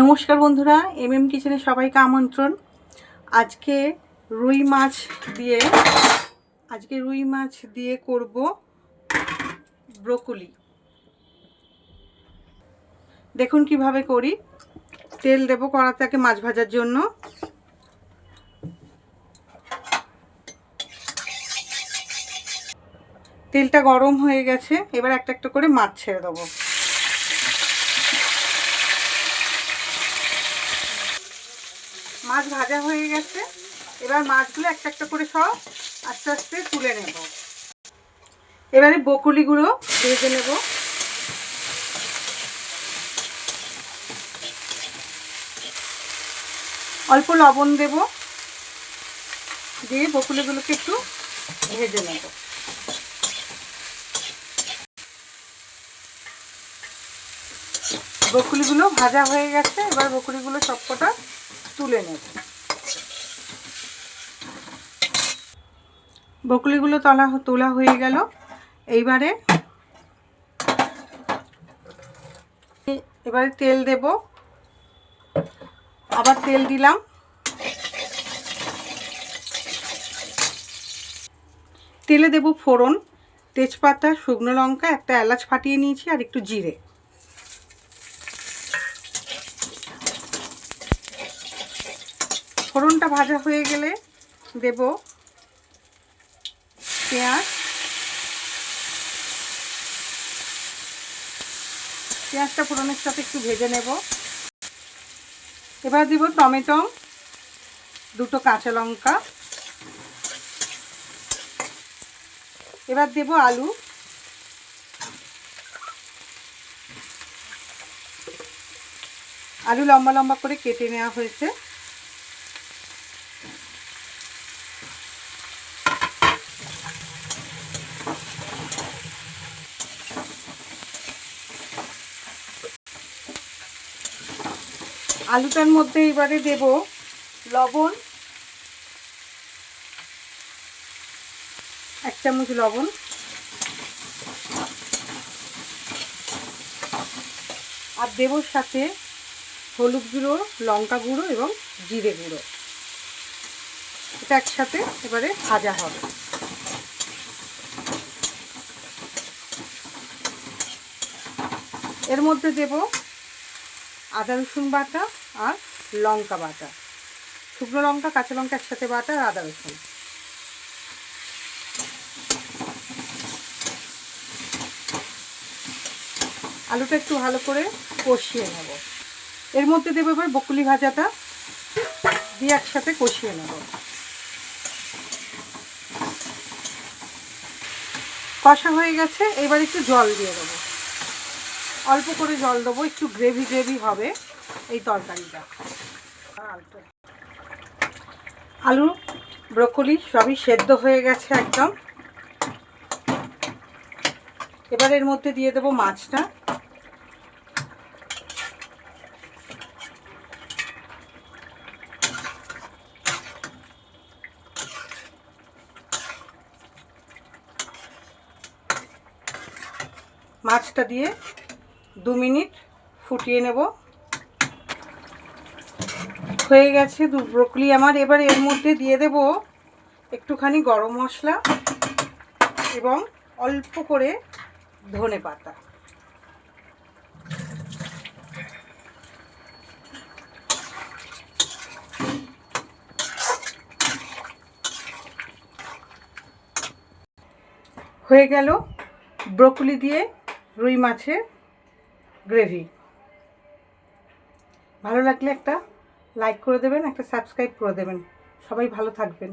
নমস্কার বন্ধুরা M M কিচেনে সবাইকে আমন্ত্রণ। আজকে রুই মাছ দিয়ে, আজকে রুই মাছ দিয়ে করব ব্রোকলি। দেখুন কীভাবে করি। তেল দেব কড়াতে মাছ ভাজার জন্য। তেলটা গরম হয়ে গেছে, এবার একটা একটা করে মাছ ছেড়ে দেবো। মাছ ভাজা হয়ে গেছে। এবার মাছগুলো একটা একটা করে সব আস্তে আস্তে তুলে নেব। এবারে বকুলিগুলো ভেজে নেব। অল্প লবণ দেব। দিয়ে বকুলিগুলোকে একটু ভেজে নেব। বকুলিগুলো ভাজা হয়ে গেছে। এবার বকুলিগুলো সবকটা তুলে নেব। বকুলিগুলো তলা তোলা হয়ে গেল। এইবারে এবারে তেল দেব। আবার তেল দিলাম। তেলে দেব ফোড়ন, তেজপাতা, শুকনো লঙ্কা, একটা এলাচ ফাটিয়ে নিয়েছি আর একটু জিরে। ফোড়নটা ভাজা হয়ে গেলে দেব পেঁয়াজ। পেঁয়াজটা ফোড়নের সাথে একটু ভেজে নেব। এবার দিব টমেটো, দুটো কাঁচা লঙ্কা। এবার দেব আলু। আলু লম্বা লম্বা করে কেটে নেওয়া হয়েছে। আলুটার মধ্যে এবারে দেব লবণ। এক চামচ লবণ। আর দেব সাথে হলুদ গুঁড়ো, লঙ্কা গুঁড়ো এবং জিরে গুঁড়ো। এটা একসাথে এবারে ভাজা হবে। এর মধ্যে দেব রসুন বাটা আর লঙ্কা বাটা। শুকনো লঙ্কা, কাঁচা লঙ্কা একসাথে বাটা আর আদা রসুন। আলুটা একটু ভালো করে কষিয়ে নেব। এর মধ্যে দেবো এবার বকুলি ভাজাটা। দিয়ে একসাথে কষিয়ে নেব। কষা হয়ে গেছে, এবার একটু জল দিয়ে দেবো। অল্প করে জল দেবো, একটু গ্রেভি গ্রেভি হবে এই তরকারিটা। আলু, ব্রকলি সবই সেদ্ধ হয়ে গেছে একদম। এবার এর মধ্যে দিয়ে দেবো মাছটা। মাছটা দিয়ে দু মিনিট ফুটিয়ে নেব। হয়ে গেছে দু ব্রকলি। আমার এবার এর মধ্যে দিয়ে দেব একটুখানি গরম মশলা এবং অল্প করে ধনে পাতা। হয়ে গেল ব্রকলি দিয়ে রুই মাছের গ্রেভি। ভালো লাগলে একটা লাইক করে দেবেন একটা সাবস্ক্রাইব করে দেবেন। সবাই ভালো থাকবেন।